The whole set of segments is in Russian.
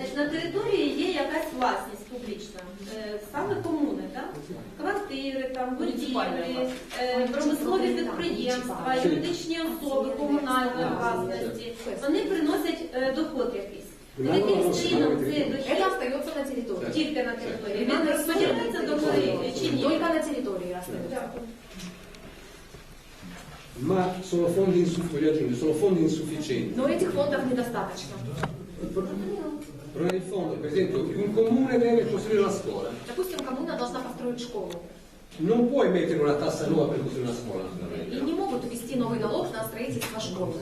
Значить, на території є якась власність публічна, е, саме комуни, так? Квартири, там, будівлі, е, промислові підприємства, юридичні особи комунальної власності. Вони приносять е, доход якийсь. Яким чином дохід остается на территории. тільки на території? Він розподіляється до гори чи ні? Только на территории остается. Ma sono fondi, sono fondi insufficienti. Но этих фондов недостаточно. Problema di fondo, per esempio, un comune deve costruire una scuola. Допустим, коммуна должна построить школу. Non puoi mettere una tassa nuova per costruire una scuola. И не могут ввести новый налог на строительство школы.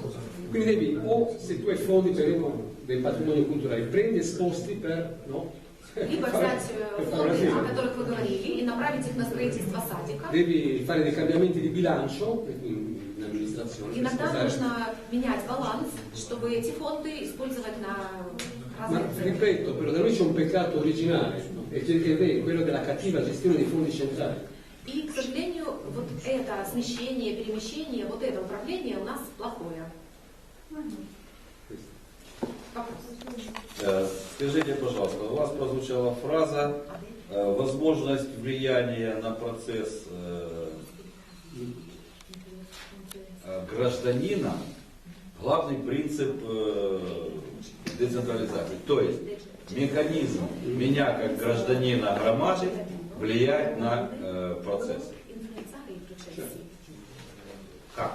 Quindi devi, o se tu hai fondi per il, del patrimonio culturale, prendi esposti per, no? Либо взять э, фонды, о которых вы говорили, и направить их на строительство садика. Devi fare dei cambiamenti di bilancio Иногда нужно менять баланс, чтобы эти фонды использовать на Ma ripeto, però da noi c'è un peccato originale, e è quello della cattiva gestione dei fondi centrali. И, к сожалению, вот это смещение, перемещение, вот это управление у нас плохое. Э, Скажите, пожалуйста, у вас прозвучала фраза э, возможность влияния на процесс э, гражданина главный принцип децентрализации. То есть механизм меня как гражданина громады влиять на э, процесс. Как?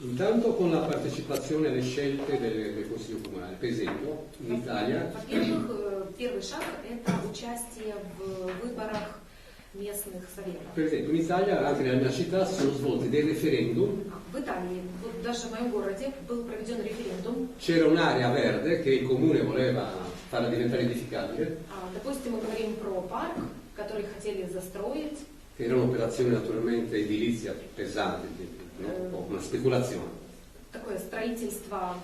Intanto con la partecipazione alle scelte del, del Consiglio Comunale. Per esempio, in Italia Во-первых, э, первый шаг – это участие в выборах местных советов. Per esempio, in Italia, anche nella mia città, si sono svolti dei referendum, В Италии, вот даже в моем городе, был проведен референдум. c'era un'area verde che il comune voleva farla diventare edificabile, А, Допустим, мы говорим про парк, который хотели застроить. che era un'operazione naturalmente edilizia pesante, no? un po' una speculazione. Такое строительство,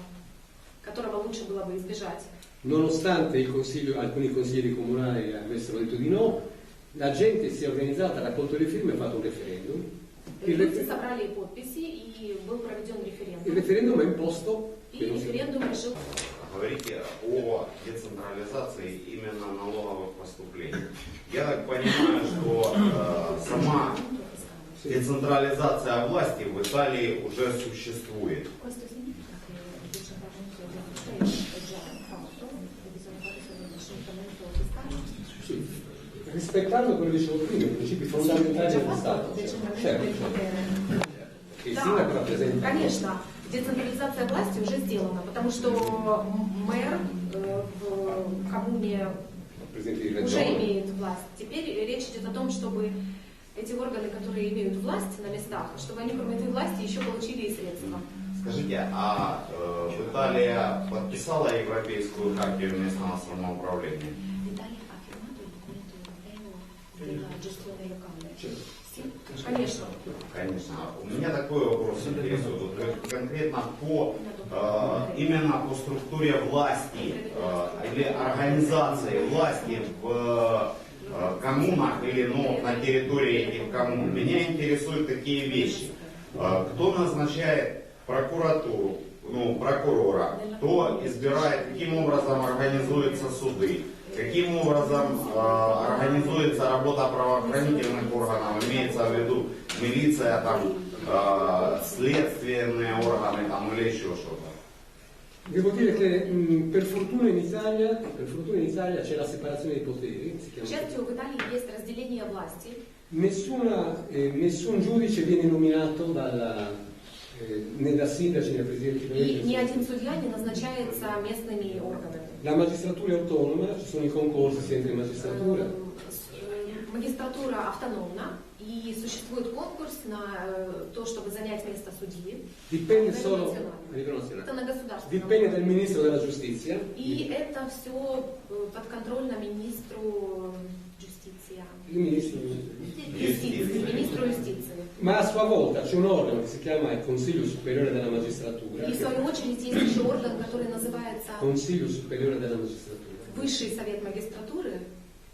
которого лучше было бы избежать. Nonostante il consiglio- alcuni consiglieri comunali avessero detto di no, la gente si è organizzata, ha raccolto le firme e ha fatto un referendum. Il, проведен il referendum ha imposto решил Говорите о децентрализации именно налоговых поступлений. Я так понимаю, что э, сама децентрализация власти в Италии уже sуществует. Questo significa che il decentramento è già fatto, che bisogna fare solo il decentramento fiscale? Sì, rispettando quello che dicevo prima, i principi fondamentali dello Stato. Certo, certo. Да, sindaco rappresenta Конечно, децентрализация власти уже сделана, потому что мэр э, в коммуне уже имеет власть. Теперь речь идет о том, чтобы эти органы, которые имеют власть на местах, чтобы они кроме этой власти еще получили и средства. Скажите, а э, Италия подписала Европейскую хартию местного самоуправления? Конечно. Конечно. У меня такой вопрос интересует. Вот кон- конкретно по э, именно по структуре власти э, или организации власти в э, коммунах или ну, на территории этих коммун. Меня интересуют такие вещи. Э, кто назначает прокуратуру, ну, прокурора, кто избирает, каким образом организуются суды, каким образом э, организуется работа правоохранительных органов, имеется в виду милиция, там, э, следственные органы там, или еще что-то. Devo dire che mh, per, fortuna in Italia, per fortuna in Italia c'è la separazione dei poteri, si К chiama счастью, в Италии есть разделение власти. Nessuna, eh, nessun giudice viene nominato dalla, И ни один судья не назначается местными органами. La magistratura è autonoma, ci sono i concorsi sempre in magistratura. Э, Магистратура автономна и существует конкурс на э, то, чтобы занять место судьи. Dipende Это solo Это на государственном Dipende уровне. dal ministro della giustizia. И это все подконтрольно министру юстиции. Il ministro Юстиции, министру юстиции. Ma a sua volta c'è un organo che si chiama il Consiglio Superiore della Magistratura. И в свою очередь есть еще орган, который называется Consiglio Superiore della Magistratura. Высший совет магистратуры,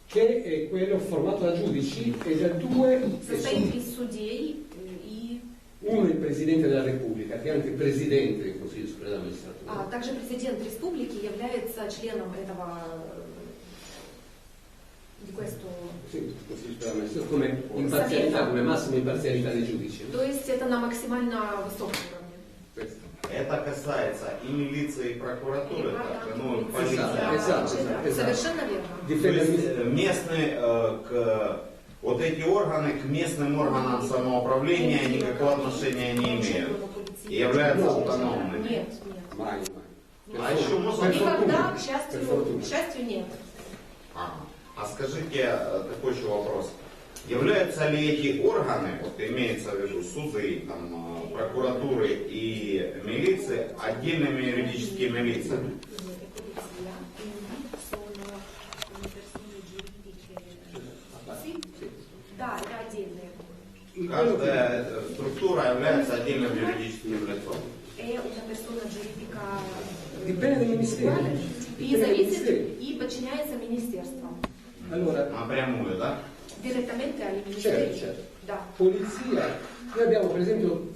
che è quello formato da giudici e da due состоит из судей э, и uno è il Presidente della Repubblica, che è anche Presidente del Consiglio Superiore della также президент республики является членом этого Adesso come imparzialità, come massima imparzialità dei giudici. no? То есть это на максимально высоком уровне. Это касается и милиции, и прокуратуры, так, ну, полиции. Совершенно верно. То есть э, местные э, к вот эти органы к местным органам самоуправления никакого отношения не имеют. И являются автономными. Нет, нет. А еще можно- Никогда, к счастью, к счастью, нет. Ага. А скажите э, такой еще вопрос. Являются ли эти органы, вот имеется в виду суды, там, э, прокуратуры и милиции, отдельными юридическими лицами? Да, это отдельные. Каждая э, структура является отдельным юридическим лицом. И зависит и подчиняется министерствам. Allora, Напрямую, да? Direttamente alle certo, ministeri. certo. Да. Polizia, noi abbiamo per esempio,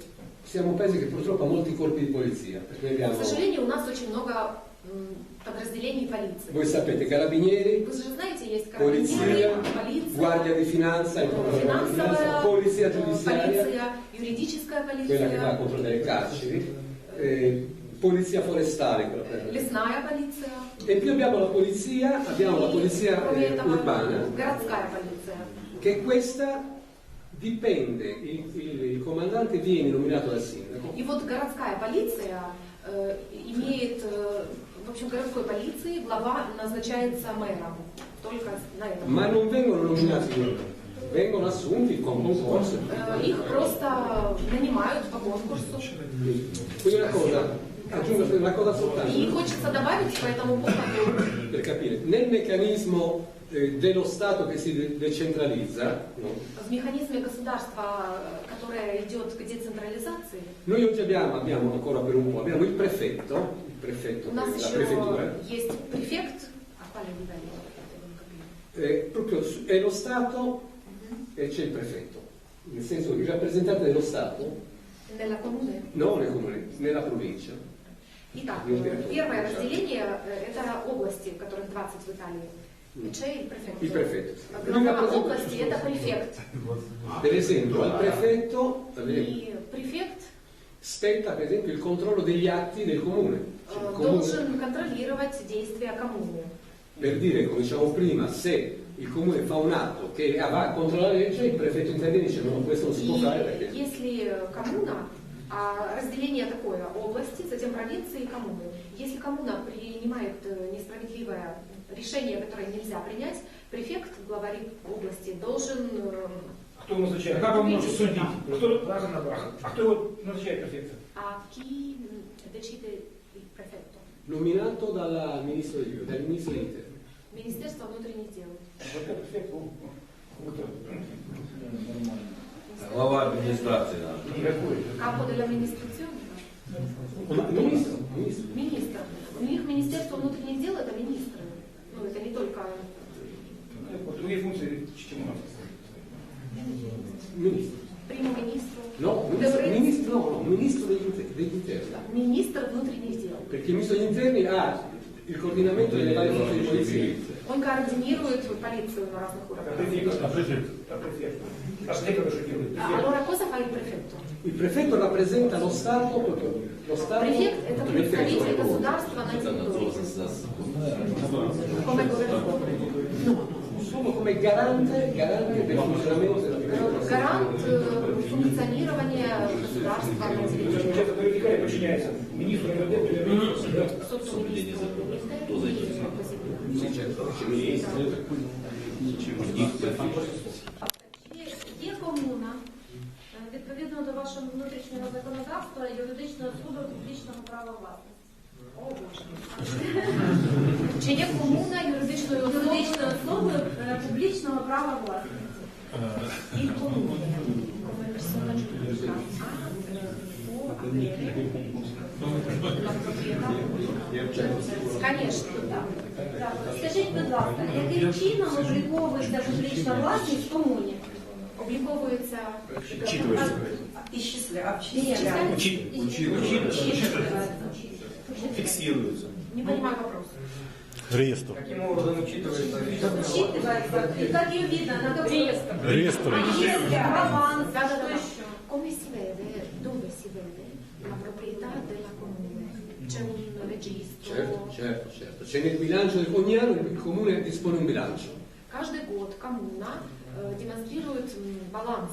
siamo un paese che purtroppo ha molti corpi di polizia, perché noi К abbiamo, сожалению, у нас очень много м, подразделений полиции. voi sapete, carabinieri, Вы же знаете, есть polizia, карабинеры, полиция, guardia di finanza, il controllo della finanza, финансовая, polizia э, giudiziaria, полиция, юридическая quella che va a полиция, controllare le carceri, eh, polizia forestale, quella per- лесная полиция. e più abbiamo la polizia, abbiamo la И, polizia кроме eh, этого, urbana, городская полиция. che questa dipende, il, il- il comandante viene nominato dal sindaco, И вот городская полиция э, имеет, э, в общем, городской полиции глава назначается мэром. Только на этом. ma non vengono nominati loro, vengono assunti con concorso. Э, Их просто нанимают по конкурсу. Quindi una cosa, aggiungo una cosa soltanto И хочется добавить по этому поводу, per capire, nel meccanismo eh, dello Stato che si de- decentralizza, no? в механизме государства, э, которое идет к децентрализации, noi oggi abbiamo, abbiamo ancora per un po', abbiamo il prefetto, il prefetto у нас della еще prefettura, есть префект, а quale livello? eh, proprio su- è lo Stato e c'è il prefetto, nel senso che i rappresentanti dello Stato, Nella comune. non nel comune, nella provincia, Итак, Ну, э, директор. первое разделение э, это области, которых 20 в Италии. И c'è il prefetto. il prefetto. Глава Lui области это rappresenta- префект. Per esempio, al prefetto per esempio, И префект spetta per esempio il controllo degli atti del comune. Cioè, э, il comune- должен контролировать действия коммуны. Per dire, come dicevamo prima, se il comune fa un atto che va contro la legge, il prefetto interviene e dice no, questo non si può fare И perché... а разделение такое, области, затем провинции и коммуны. Если коммуна принимает э, несправедливое решение, которое нельзя принять, префект, главарь области, должен э, А Кто назначает? Как он может судить? Кто, а кто его назначает префекта? а chi mh, decide il prefetto? Nominato dal ministro, dal ministro dell'interno. Министерство внутренних дел. Вот это префект. Нормально. Глава администрации. Capo dell'amministrazione? Ma- Ministro, ministro. Министр. У них Министерство внутренних дел это министры. Ну, это не только Другие функции, чем у нас. Ministro. примо-министру. No, ministro, ministro, no, ministro degli, inter- degli interni. Министр внутренних дел. Perché il ministro degli interni ha il coordinamento delle varie forze di polizia. Он координирует полицию на разных уровнях. А префект? А префект? А что что делает? А allora cosa fa il prefetto? Il prefetto rappresenta lo Stato, lo Stato Prefect это nel представитель государства на территории. Come governatore. Solo come garante, garante del funzionamento della Э, Гарант функционирования государства на территории. До вертикали подчиняется министру МВД, премьер-министру, да? Собственно, министру. Є законодавства, юридичної особи публічного права власності. О, Боже. Чи є комуна юридичною особою? Юридичної особи е, публічного права власності. Il comune come persona giuridica ha eh, può avere la proprietà pubblica. Конечно, так. Так, Скажіть, будь ласка, яким чином обліковується публічна власність в комуні? Обліковується Исчисля, Ні, обчисляют. Учи- учи- учи- фиксируется? Не понимаю вопрос. Реестр. Каким образом учитывается? Учитывается, и как ее видно, на каком реестр. Реестр. Реестр, аванс, Да, да, что да. еще? Come si vede, dove si vede la proprietà della comune? C'è un registro. Certo, certo, certo. C'è nel bilancio, del- ogni anno il comune dispone un bilancio Каждый год коммуна э, демонстрирует баланс.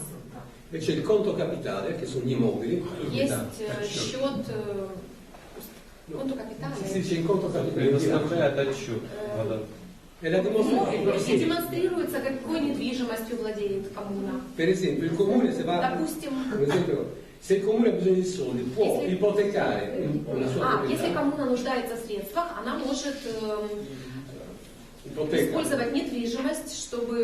e c'è il conto capitale, che sono gli immobili. Есть э, счет э, конту капитale. Sì, E la dimostrazione. И демонстрируется, какой недвижимостью владеет коммуна. Per esempio, il comune se va. Допустим, Per esempio, se il comune ha bisogno di soldi, può Если- ipotecare un- una sua а, если proprietà. коммуна нуждается в средствах, она может эм, Ipoteca. использовать недвижимость, чтобы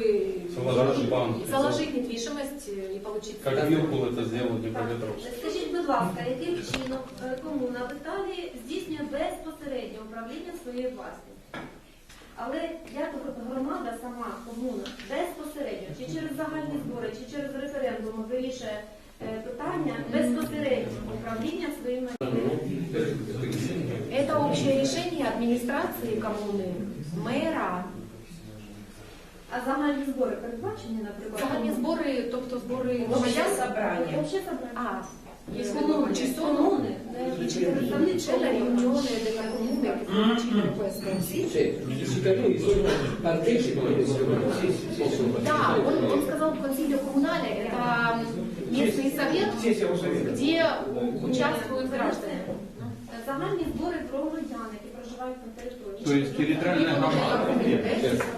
Заложить банк. заложить недвижимость э, и получить Как средства. Вилкул это сделал в Днепропетровске. Скажіть, будь ласка, яким чином е, комуна в Італії здійснює безпосереднє управління своєю власністю? Але як громада сама, комуна, безпосередньо, чи через загальні збори, чи через референдум вирішує е, питання безпосередньо управління своїм майном? Это общее решение администрации коммуны, мэра. А загальні збори передбачені, наприклад? Загальні збори, тобто збори громадян. Обще собрання. А, Є есть комуни, коммуны, чи ci комуни, sono не c'è la riunione della comune che decide questo. Certo, i cittadini sono, partecipano a questo possono Да, partecipare. он, он сказал консилио коммунале, это местный совет, Сессия совета. где участвуют граждане. Загальні збори про громадян, які проживають на території. То есть территориальная громада.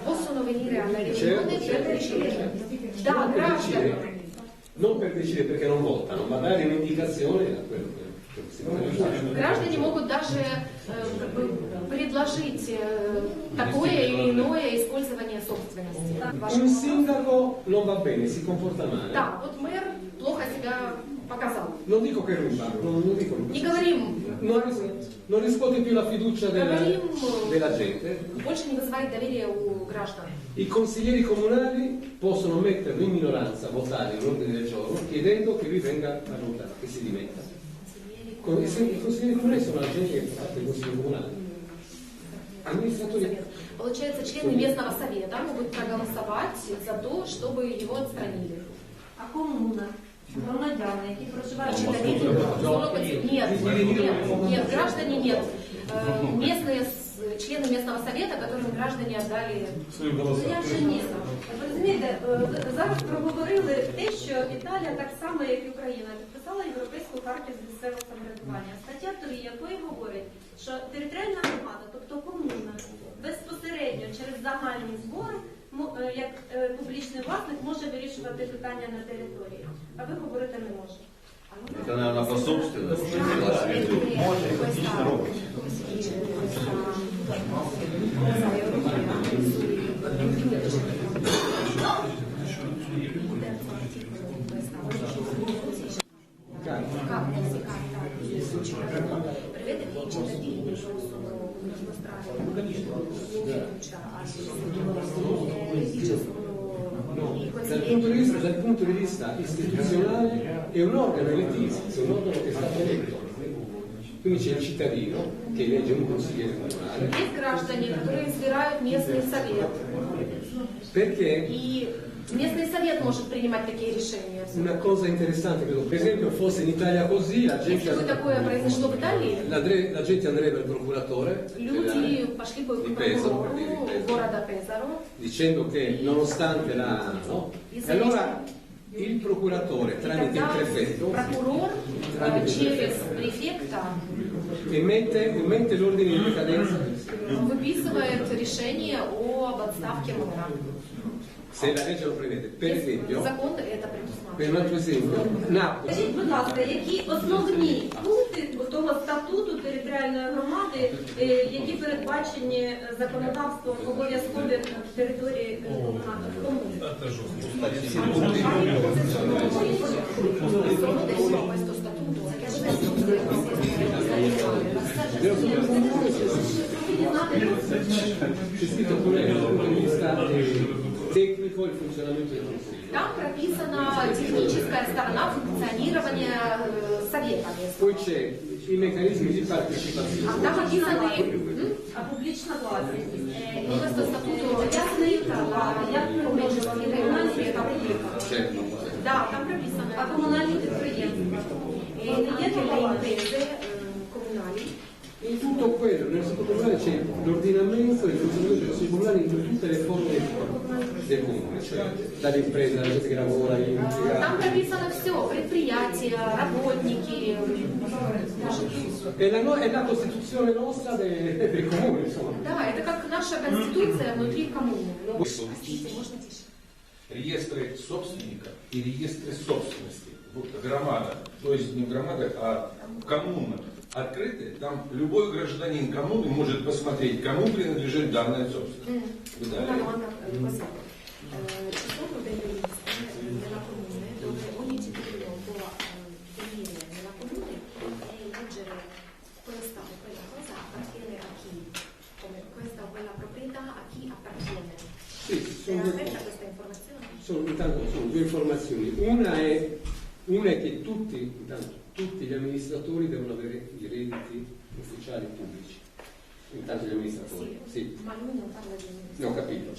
Possono venire alla riunione Certo, per certo, decidere. certo. Да, Non per граждане. decidere, non per decidere perché non votano, ma dare un'indicazione a quello che, che si vuole fare. Граждане могут даже э, как бы предложить э, такое или иное использование собственности. вашего Un вопроса. sindaco non va bene, si comporta male. Да, вот мэр плохо себя показал. Non dico che ruba, non, non dico ruba. Не говорим, Non, ris- non riscuote più la fiducia della, Говорим- della gente. больше не вызывает доверия у граждан. I consiglieri comunali possono metterlo in minoranza, votare un ordine del giorno chiedendo che lui venga a votare, che si dimetta. Con- I i consiglieri comunali sono la gente che fa parte del consiglio comunale. Amministratori Получается, члены местного совета могут проголосовать за то, чтобы его отстранили. А комуна, громадяни, які проживають Значит, на доверие території. должно быть- Нет, нет, нет, граждане нет. Э, Местные с- члены местного совета, которым граждане отдали Ну, я вже ні. Ви розумієте, е, ви зараз проговорили те, що Італія так само, як і Україна, підписала Європейську хартію з місцевого самоврядування. Стаття 3, якої говорить, Що територіальна громада, тобто комуна, безпосередньо через загальні збори, е, як е, публічний власник, може вирішувати питання на території. А ви говорити не може. Це, мабуть, по собственности. Prevede Dal punto, vista, dal punto di vista, istituzionale è un organo elettizio, un organo che è stato eletto. Quindi c'è il cittadino che elegge un consigliere comunale. Perché И местный совет может принимать такие решения. una cosa interessante, credo, per esempio fosse in Italia così, la gente, Если бы такое произошло в Италии, la, la gente andrebbe al procuratore люди пошли бы di к Pesaro, прокурору per dire, di Pesaro, города Пезаро. dicendo che nonostante la... No? E allora il procuratore И tramite il тогда prefetto прокурор э, Трамite il через prefetto. префекта emette, emette l'ordine di decadenza выписывает решение об отставке мэра. Se la legge lo prevede. Per esempio, per un altro esempio, Napoli Скажіть, будь ласка, які основні пункти того статуту територіальної громади, е, які передбачені е, законодавством обов'язкові на території е, комуни? Questo statuto c'è scritto pure eh, il consiglio. Там прописана техническая сторона функционирования э, совета местного. Poi c'è i meccanismi di partecipazione. А там описаны м? А публічна власність. Eh, in questo statuto è scritta la Як ми come можемо gestire una società pubblica. Certo. Да, там прописано. А комунальні підприємства? E anche le tutto quello, nel comunale c'è l'ordinamento e il funzionamento consigli comunali in tutte le forme del comune, cioè dalle imprese, dalla gente che lavora, agli Э, Там impiegati. прописано все, предприятия, работники. È la, no- è la Costituzione nostra de- del comune, insomma. Да, это как наша конституция внутри коммуны. Реестры собственника и реестры собственности. Вот громада, то есть не громада, а коммуна открыты, там любой гражданин коммуны может посмотреть, кому принадлежит данная собственность. Eh. Eh, eh, e cose. questa informazione? Sono, intanto sono due informazioni. Una è, una è che tutti, intanto, tutti gli amministratori devono avere i redditi ufficiali pubblici. Intanto gli amministratori. Sì, Ma lui non parla di ne ho capito.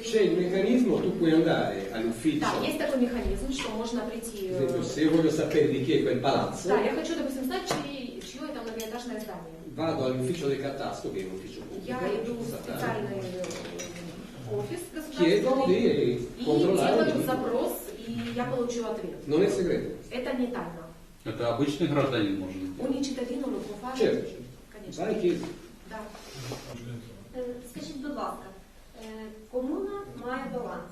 C'è il meccanismo, tu puoi andare all'ufficio, Да, есть такой механизм, что можно прийти... ad э, esempio se io voglio sapere di chi è quel palazzo, Да, я хочу, допустим, знать, чьи- чье это многоэтажное здание. vado all'ufficio del catasto, che è un ufficio Я pubblico, иду в statale, специальный э, офис chiedo государственный di и controllare. делаю запрос, и я получу ответ. Non è segreto. Это не тайна. Это обычный гражданин может быть. Ogni cittadino lo può fare? Certo, Конечно. vai e chiedi. Да. Е, Скажіть, будь ласка, е, комуна має баланс.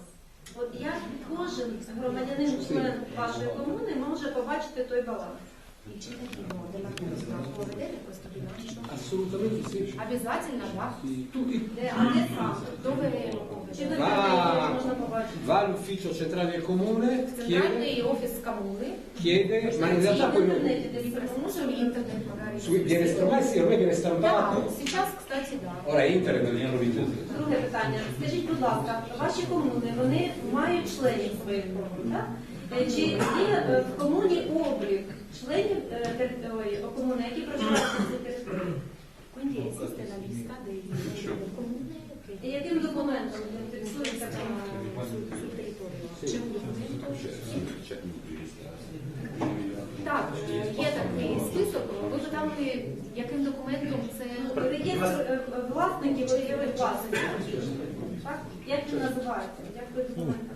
От як кожен громадянин, член вашої комуни може побачити той баланс? Comunità può vedere questo bilancio? Assolutamente sì. Обязательно, да? Tu, Де, а де? Dove lo può Чи в vedere? інтернеті можна побачити? va all'ufficio centrale del comune, chiede, Центральный офис коммуны. chiede, ma in realtà в poi non, інтернеті десь Либо тому, su интернет magari. su- viene stampato, sì, ormai viene Да, stampato. сейчас, кстати, да. Ora internet hanno vinto. Друге питання. Скажіть, будь ласка, ваші комуни, вони мають членів своїх комун, так? Е, Чи є е, в комуні облік членів е, комуни, які проживають на цій території. І яким документом ідентифікується е, цю територію? Чим Так, е, є такий список. Ви питали, яким документом це реєстр власників, виявив власників. Так? Як він називається? Як ви документи?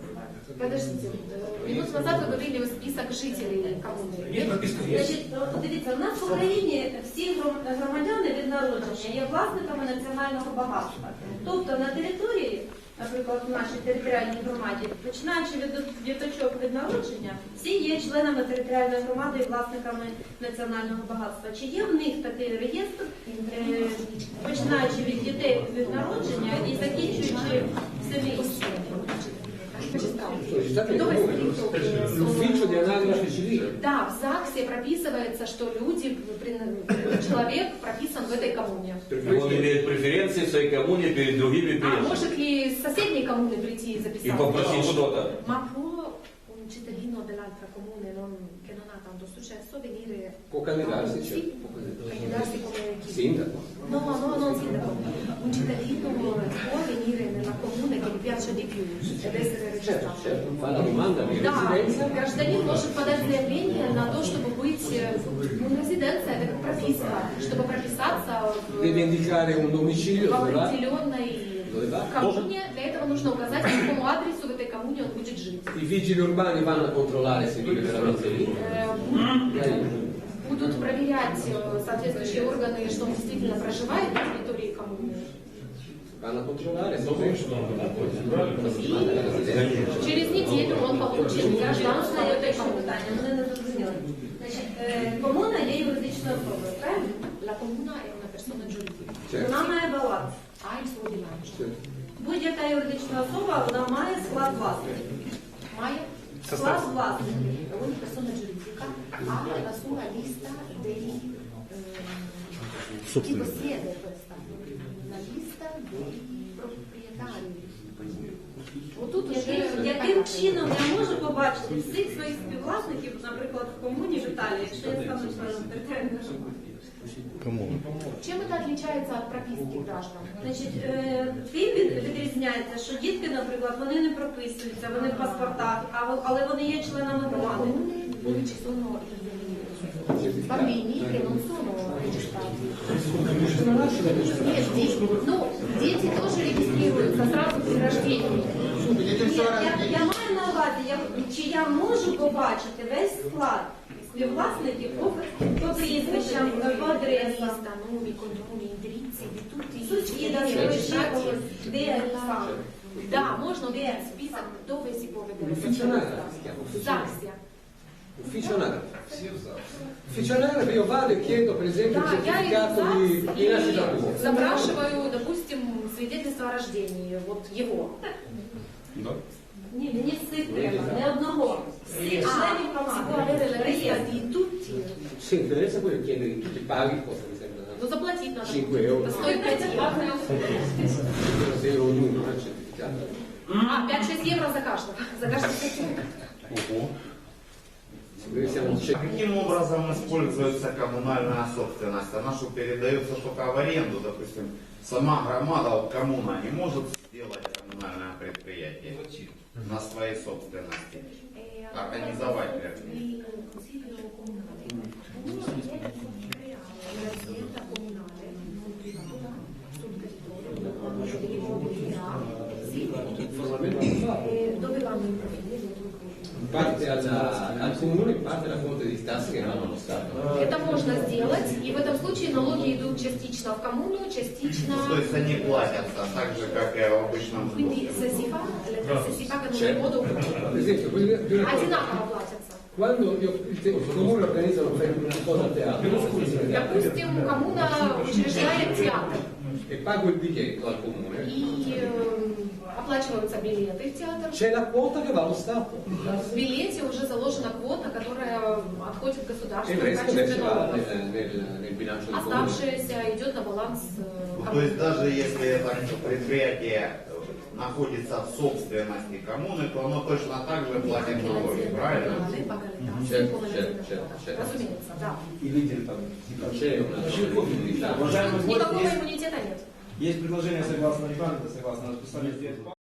Подождите, э, минуту назад вы говорили список жителей коммуны. Есть написка, есть. Значить, от дивіться, у нас в Україні всі гром- громадяни від народження є власниками національного багатства. Тобто на території, наприклад, в нашій територіальній громаді, починаючи від діточок від народження, всі є членами територіальної громади і власниками національного багатства. Чи є в них такий реєстр, е, починаючи від дітей від народження і закінчуючи семейством? Solicitate Да, в ЗАГСе прописывается, что люди, человек прописан в этой коммуне. Он имеет преференции в своей коммуне перед другими А может ли с соседней коммуны прийти и записаться? И попросить что-то. Ma può un cittadino dell'altra comune non- che non ha tanto successo venire può candidarsi, Sì, certo, può candidarsi. come? Sindaco. No, no, non sindaco. Un cittadino può venire nella comune che gli piace di più ed essere registrato. certo, fa la domanda di Да, гражданин может подать заявление на то, чтобы быть, э, ну, резиденция, это как прописка, чтобы прописаться в, определенной va? коммуне. Для этого нужно указать, по какому адресу в этой коммуне он будет жить. I vigili urbani vanno a controllare se vive veramente lì Э, Dai. Будут проверять э, соответствующие органы, что он действительно проживает на территории коммуны. Vanno a controllare se vive И через неделю он получит гражданство в этой Ще коммуне. питання, мене не зрозуміли. Значить, е, комуна є юридичною особою, правильно? La comuna è una persona giuridica, Certo, Вона має баланс. ha il suo bilancio. certo. Будь-яка юридична особа, вона має склад власників. Maya Склад власників. ogni persona giuridica Ha la sua lista dei ehm, chi possiede questa la lista dei proprietari Вот тут уже Яким, чином я можу побачити всіх своїх співвласників, наприклад, в комуні в Італії, якщо я стану членом територіальної громади? Чем это отличается от прописки граждан? Значить, е, тим відрізняється, що дітки, наприклад, вони не прописуються, вони в паспортах, а во- але вони є членами громади. Comuni ci sono i bambini che non sono registrati. Нет, дети, ну, дети тоже регистрируются сразу при рождении. Я, я маю на увазі, я, чи я можу побачити весь склад співвласників по, по прізвищам, по адресам, сусіда, когось, де саме. Да, можно увидеть список, dove si può vedere. Ufficionale si chiama, ufficionale. Заксия. Ufficionale. Ufficionale io vado e chiedo per esempio il Да, я иду certificato в di, ЗАГС di nascita и tua. запрашиваю, допустим, свидетельство о рождении, вот его. Ні, мені всіх треба, не одного. Всіх А, членів si può команди. avere la lista Реєстр. di tutti. Sì, interessa quello che chiede tutti i paghi, cosa mi sembra? Ну, заплатить надо. 5 euro. Стоит 5 евро. 5 euro ognuno, non il certificato. А, 5-6 евро за каждого. За каждого человека. Каким образом используется коммунальная собственность? Она что, передается только в аренду, допустим, сама громада, коммуна не может сделать коммунальное предприятие на своей собственности, организовать, вернее. Il consiglio comunale può creare un'azienda comunale non privata sul territorio quando si rivolgerà sì, eh, dove vanno i profili in parte alla- al comune, in parte alla fonte di tasse che vanno allo Stato. Это можно сделать, и в этом случае налоги идут частично в коммуну, частично... То есть они платятся так же, как и в обычном сборе. одинаково платятся. quando io, il, comune organizza una cosa a teatro, Допустим, коммуна учреждает театр, e pago il biglietto al comune, и э, оплачиваются билеты в театр. c'è la quota che va allo Stato. В билете уже заложена квота, которая отходит государству il в resto invece качестве va налогов. nel, nel- nel bilancio del comune. Оставшееся идет на баланс э, Ну, То есть даже если это предприятие э, находится в собственности коммуны, то оно точно так же платит налоги, правильно? Разумеется, да. И лидер там. Уважаемый гость, Никакого иммунитета нет. есть предложение согласно регламенту, согласно расписанию